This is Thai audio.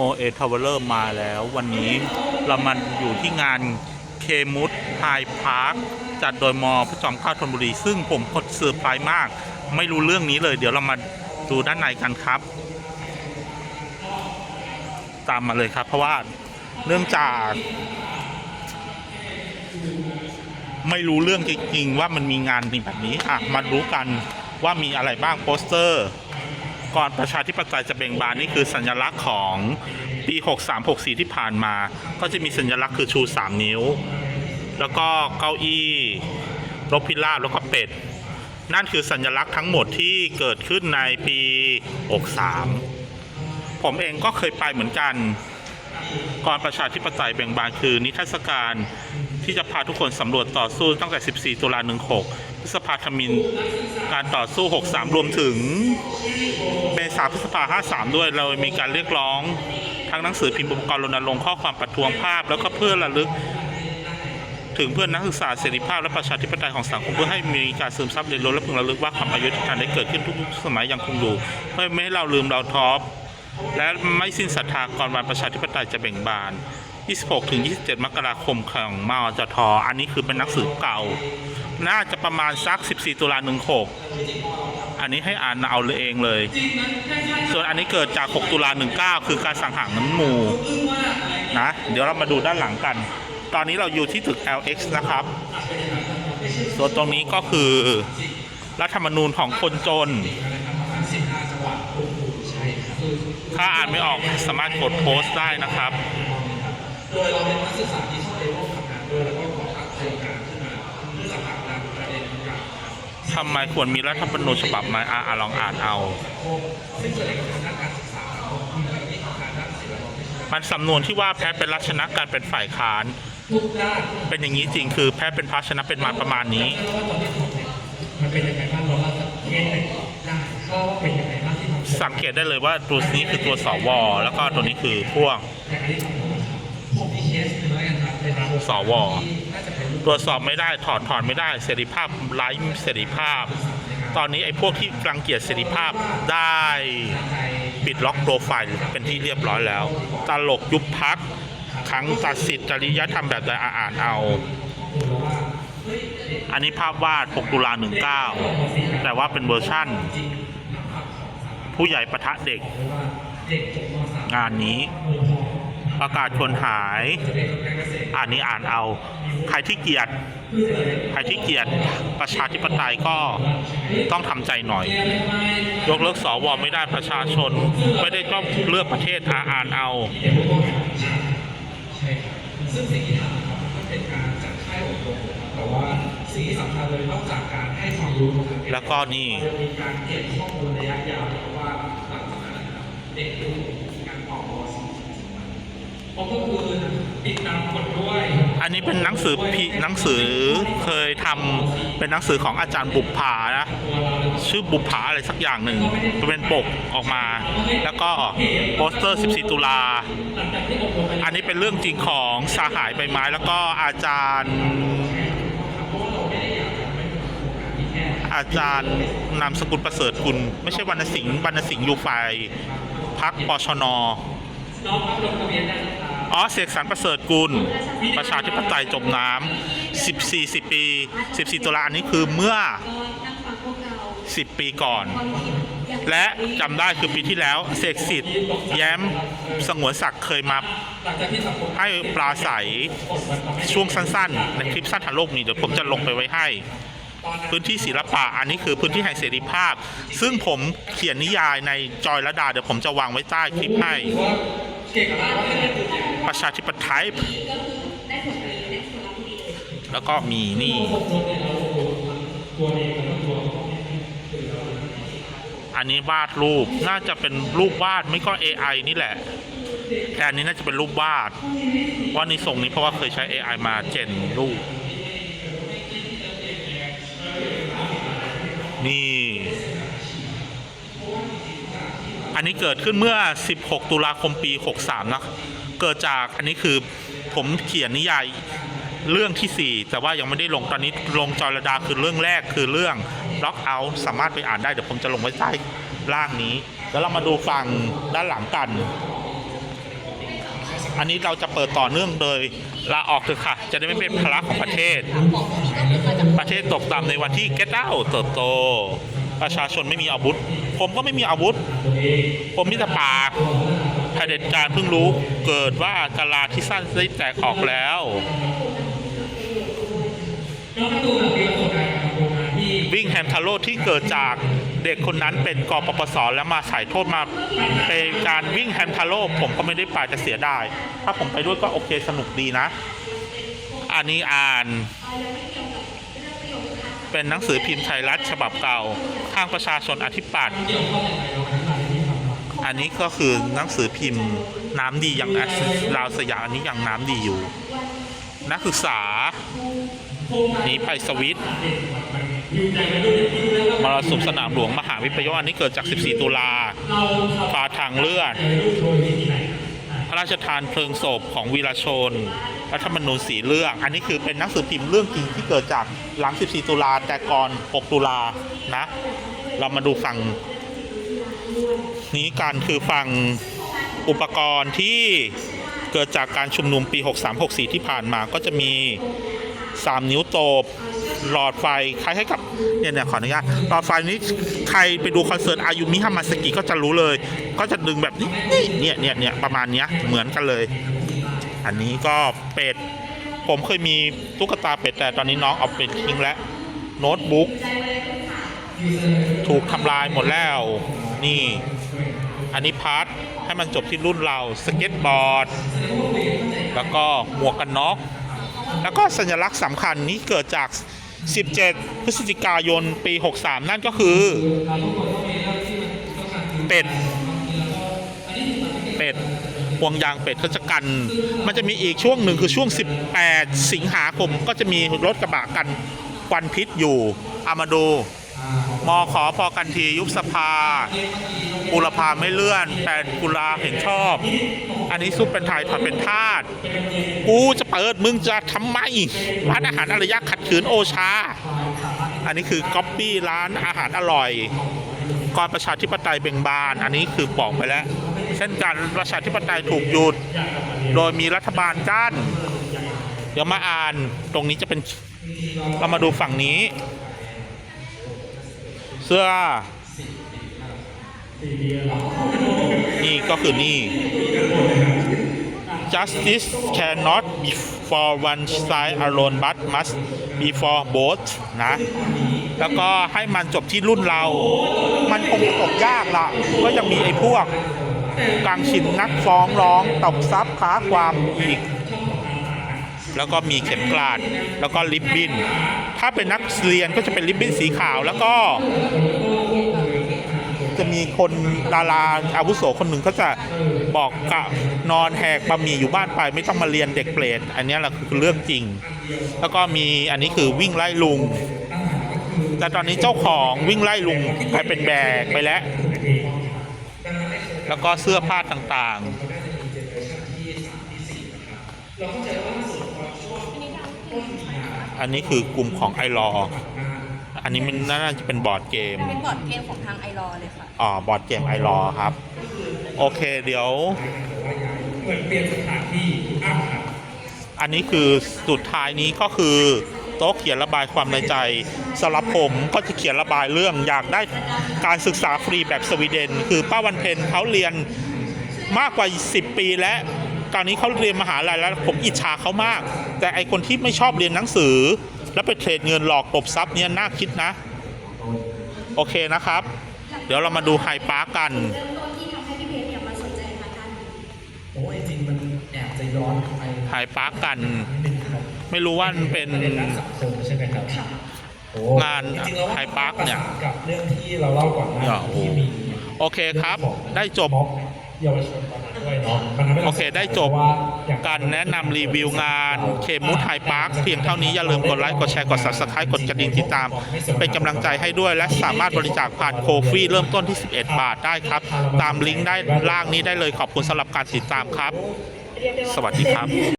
โมเอทาวเวอร์มาแล้ววันนี้เรามาอยู่ที่งานเคมุดไฮพาร์คจัดโดยมอพระจอมเกล้าธนบุรี ซึ่งผมก็เซอร์ไพรส์มาก ไม่รู้เรื่องนี้เลย เดี๋ยวเรามาดูด้านในกันครับ ตามมาเลยครับ เพราะว่าเนื่องจาก ไม่รู้เรื่องจริงๆว่ามันมีงานแบบนี้อะมารู้กันว่ามีอะไรบ้างโปสเตอร์ ก่อนประชาธิปไตยจะเบ่งบานนี่คือสัญลักษณ์ของปี 63-64 ที่ผ่านมา ก็จะมีสัญลักษณ์คือชู 3 นิ้ว แล้วก็เก้าอี้รบพิราบแล้วก็เป็ด นั่นคือสัญลักษณ์ทั้งหมดที่เกิดขึ้นในปี 63 ผมเองก็เคยไปเหมือนกันก่อนประชาธิปไตยเบ่งบานคือนิทรรศการที่จะพาทุกคนสำรวจต่อสู้ตั้งแต่ 14 ตุลา16 พฤษภาธมิน การต่อสู้ 63 รวมถึงเมษาพฤษภา 53 ด้วย เรามีการเรียกร้อง ทั้งหนังสือพิมพ์อุปกรณ์รณรงค์ข้อความประท้วงภาพ แล้วก็เพื่อระลึก ถึงเพื่อนนักศึกษาเสรีภาพและประชาธิปไตยของสังคมเพื่อให้มีการซึมซับเรียนรู้และพึงระลึกว่าความอายุที่การได้เกิดขึ้นทุกสมัยยังคงอยู่เพื่อไม่ให้เราลืมเราท้อและไม่สิ้นศรัทธาก่อนวันประชาธิปไตยจะเบ่งบาน 26 ถึง 27 มกราคมของมอจทอันนี้คือเป็นหนังสือเก่า น่าจะประมาณสัก 14 ตุลา16 อันนี้ให้อ่านเอาเลยเองเลย ส่วนอันนี้เกิดจาก 6 ตุลา19 คือการสังหารน้ำหมู่นะ เดี๋ยวเรามาดูด้านหลังกัน ตอนนี้เราอยู่ที่ตึก LX นะครับ ส่วนตรงนี้ก็คือรัฐธรรมนูญของคนจนถ้าอ่านไม่ออกสามารถกดโพสต์ได้นะครับ โดยเราเป็นนักศึกษาที่ชอบไปร่วมทำงานด้วยแล้วก็ก่อตั้งโครงการขึ้นมาเพื่อจะผลักดันประเด็นต่างๆทำไมควรมีรัฐธรรมนูญฉบับใหม่อะอะลองอ่านเอา ซึ่งเกิดจากทางด้านการศึกษาเรามีภารกิจทางด้านศิลปะมันสำนวนที่ว่าแพ้เป็นรัชชนะการเป็นฝ่ายค้านทุกด้าน เป็นอย่างนี้จริงคือแพ้เป็นพระชนะเป็นมาประมาณนี้ไม่ว่าตอนที่ทำเนี่ยมันเป็นยังไงบ้างเราเล่าสักเกตได้ได้ก็เป็นยังไงบ้างที่ทำสังเกตได้เลยว่าตัวนี้คือตัวสวแล้วก็ตัวนี้คือพวก สวตรวจสอบไม่ได้ถอดถอนไม่ได้เสรีภาพไร้เสรีภาพ ตอนนี้ไอ้พวกที่รังเกียจเสรีภาพได้ปิดล็อกโปรไฟล์เป็นที่เรียบร้อยแล้ว ตลกยุบพักขังตัดสิทธิจริยธรรมแบบใดอ่อ่านเอา อันนี้ภาพวาด 6 ตุลา 19 แต่ว่าเป็นเวอร์ชั่น ผู้ใหญ่ประทะเด็ก งานนี้ ประกาศคนหายอ่านนี้อ่านเอา ใครที่เกลียดใครที่เกลียดประชาธิปไตยก็ต้องทำใจหน่อย ยกเลิกสวไม่ได้ประชาชน ไม่ได้ต้องเลือกประเทศอาอ่านเอาซึ่งสิ่งที่ทำครับก็เป็นการจัดค่ายอบรมแต่ว่าสิ่งที่สำคัญเลยนอกจากการให้ความรู้นะครับแล้วก็นี่มีการเก็บข้อมูลระยะยาวนะครับว่าหลังจากนั้นเด็กรู้การออกม .4 ผมก็คือติดตามกฎด้วย อันนี้เป็นหนังสือพิหนังสือเคยทำเป็นหนังสือของอาจารย์บุปผานะชื่อบุปผาอะไรสักอย่างหนึ่งเป็นปกออกมา แล้วก็โปสเตอร์ 14 ตุลา อันนี้เป็นเรื่องจริงของสาหายใบไม้ แล้วก็อาจารย์ อาจารย์นามสกุลประเสริฐกุลไม่ใช่วรรณสิงห์วรรณสิงห์อยู่ฝ่ายพักปชนอ๋ อ๋อเสกสรรประเสริฐกุล ประชาธิปไตยจมน้ำ14 10 ปี 14 ตุลาอันนี้คือเมื่อ 10 ปีก่อน และจำได้คือปีที่แล้วเสกสิทธิ์แย้มสงวนศักดิ์เคยมาให้ปลาใสช่วงสั้นๆ ในคลิปสั้นทันโลกนี้เดี๋ยวผมจะลงไปไว้ให้พื้นที่ศิลปะอันนี้คือพื้นที่แห่งเสรีภาพ ซึ่งผมเขียนนิยายในจอยระดา เดี๋ยวผมจะวางไว้ใต้คลิปให้ ประชาธิปไตยแล้วก็มีนี่อันนี้วาดรูปน่าจะเป็นรูปวาดไม่ก็ AI นี่แหละแต่อันนี้น่าจะเป็นรูปวาดว่านี่ทรงนี้เพราะว่าเคยใช้ AI มาเจนรูป นี่ อันนี้เกิดขึ้นเมื่อ 16 ตุลาคมปี 63 นะ เกิดจากอันนี้คือผมเขียนนิยายเรื่องที่ 4 แต่ว่ายังไม่ได้ลงตอนนี้ลงจอยระดาคือเรื่องแรกคือเรื่อง Lock Out สามารถไปอ่านได้เดี๋ยวผมจะลงไว้ใต้ล่างนี้ แล้วเรามาดูฝั่งด้านหลังกัน อันนี้เราจะเปิดต่อเนื่องโดยลาออกเถอะค่ะ จะได้ไม่เป็นภาระของประเทศ ประเทศตกต่ำในวันที่ get out เติบโต ประชาชนไม่มีอาวุธ ผมก็ไม่มีอาวุธ ผมมีแต่ปาก เผด็จการเพิ่งรู้เกิดว่ากาลาที่สั้นได้แตกออกแล้ววิ่งแฮมทาโร่ที่เกิดจากเด็กคนนั้นเป็นกปปสแล้วมาใส่โทษมาเป็นการวิ่งแฮมทาโร่ผมก็ไม่ได้ไปจะเสียดายถ้าผมไปด้วยก็โอเคสนุกดีนะ อันนี้อ่าน เป็นหนังสือพิมพ์ไทยรัฐฉบับเก่า ข้างประชาชนอธิปัตย์ อันนี้ก็คือหนังสือพิมพ์น้ำดียังลาวสยามอันนี้ยังน้ำดีอยู่ นักศึกษาหนีไปสวิตมรสุมสนามหลวงมหาวิปโยคอันนี้เกิดจาก 14 ตุลาเราขับฟ้าทางเลือดโดยวิธีไหนพระราชทานเพลิงศพของวีรชน รัฐธรรมนูญสีเรื่อง อันนี้คือเป็นหนังสือพิมพ์เรื่องจริงที่เกิดจากหลัง 14 ตุลาแต่ก่อน 6 ตุลานะ เรามาดูฝั่ง นี้กันคือฝั่งอุปกรณ์ที่เกิดจากการชุมนุมปี 63-64 ที่ผ่านมาก็จะมี 3 นิ้วโตบหลอดไฟคล้ายให้กับเนี่ยเนี่ยขออนุญาตหลอดไฟนี้ใครไปดูคอนเสิร์ตอายุมิฮามาสกิก็จะรู้เลย ก็จะดึงแบบนี้เนี่ยเนี่ยเนี่ยประมาณเนี้ยเหมือนกันเลย อันนี้ก็เป็ด ผมเคยมีตุ๊กตาเป็ดแต่ตอนนี้น้องเอาเป็ดทิ้งแล้วโน้ตบุ๊กถูกทำลายหมดแล้ว นี่ อันนี้พาร์ทให้มันจบที่รุ่นเราสเก็ตบอร์ด แล้วก็หมวกกันน็อก แล้วก็สัญลักษณ์สำคัญนี้เกิดจาก 17 พฤศจิกายนปี 63 นั่นก็คือ เป็ด เป็ดพวงยางเป็ดเขาจะกัน มันจะมีอีกช่วงหนึ่งคือช่วง 18 สิงหาคมก็จะมีรถกระบะกันควันพิษอยู่เอามาดู มอขอพอกันทียุบสภาบุรพาไม่เลื่อน แต่กุลาเห็นชอบ อันนี้ซุปเป็นไทยถอดเป็นทาสกูจะเปิดมึงจะทำไมร้านอาหารอารยะขัดขืนโอชา อันนี้คือก๊อปปี้ร้านอาหารอร่อยก่อนประชาธิปไตยเบ่งบาน อันนี้คือบอกไปแล้ว เช่นกันประชาธิปไตยถูกหยุด โดยมีรัฐบาลกั้นเดี๋ยวมาอ่านตรงนี้จะเป็นเรามาดูฝั่งนี้ เสื้อ นี่ก็คือนี่ justice cannot be for one side alone but must be for both นะ แล้วก็ให้มันจบที่รุ่นเรา มันคงจบยากละก็ยังมีไอ้พวกกลางชินนักฟ้องร้องตบทรัพย์ค้าความอีก แล้วก็มีเข็มกลาด แล้วก็ลิบบินถ้าเป็นนักเรียนก็จะเป็นลิบบินสีขาวแล้วก็ จะมีคนดาราอาวุโสคนหนึ่งก็จะบอกกะนอนแหกบะหมี่อยู่บ้านไป ไม่ต้องมาเรียนเด็กเปรตอันนี้แหละคือเรื่องจริง แล้วก็มีอันนี้คือวิ่งไล่ลุง แต่ตอนนี้เจ้าของวิ่งไล่ลุงกลายเป็นแบกไปแล้ว แล้วก็เสื้อผ้าต่างๆ อันนี้คือกลุ่มของไอรออันนี้มันน่าจะเป็นบอร์ดเกม เป็นบอร์ดเกมของทางไอรอเลยค่ะอ่าบอร์ดเกมไอรอครับ โอเคเดี๋ยวเหมือนเปลี่ยนสถานที่อ้าวครับอันนี้คือสุดท้ายนี้ก็คือโต๊ะเขียนระบายความในใจสำหรับผมก็จะเขียนระบายเรื่องอยากได้การศึกษาฟรีแบบสวีเดน คือป้าวันเพ็ญเขาเรียนมากกว่า 10 ปีแล้ว ตอนนี้เขาเรียนมหาลัยแล้วผมอิจฉาเขามาก แต่ไอคนที่ไม่ชอบเรียนหนังสือ แล้วไปเทรดเงินหลอกตบทรัพย์เนี่ยน่าคิดนะ โอเคนะครับ เดี๋ยวเรามาดูไฮปาร์กกันโอ้ยจริงมันแอบจะย้อนไปไฮปาร์กกัน ไม่รู้ว่ามันเป็นประเด็นด้านสังคมใช่ไหมครับโอ้งานจริงๆแล้วไฮปาร์คเนี่ยกับเรื่องที่เราเล่าก่อนหน้าอ่าโอ้ที่มีโอเคครับ ได้จบม็อบ เยาวชนตอนนั้นด้วยเนาะมันทำให้ราโอเคได้จบเพราะว่าอย่งการแนะนำรีวิวงานเคมูทไฮพาร์คเพียงเท่านี้อย่าลืมกดไลค์กดแชร์กด subscribe กดกระดิ่งติดตาม เป็นกำลังใจให้ด้วยและสามารถบริจาคผ่านโคฟี่เริ่มต้นที่ 11 บาทได้ครับ ตามลิงก์ได้ล่างนี้ได้เลยขอบคุณสำหรับการติดตามครับ สวัสดีครับ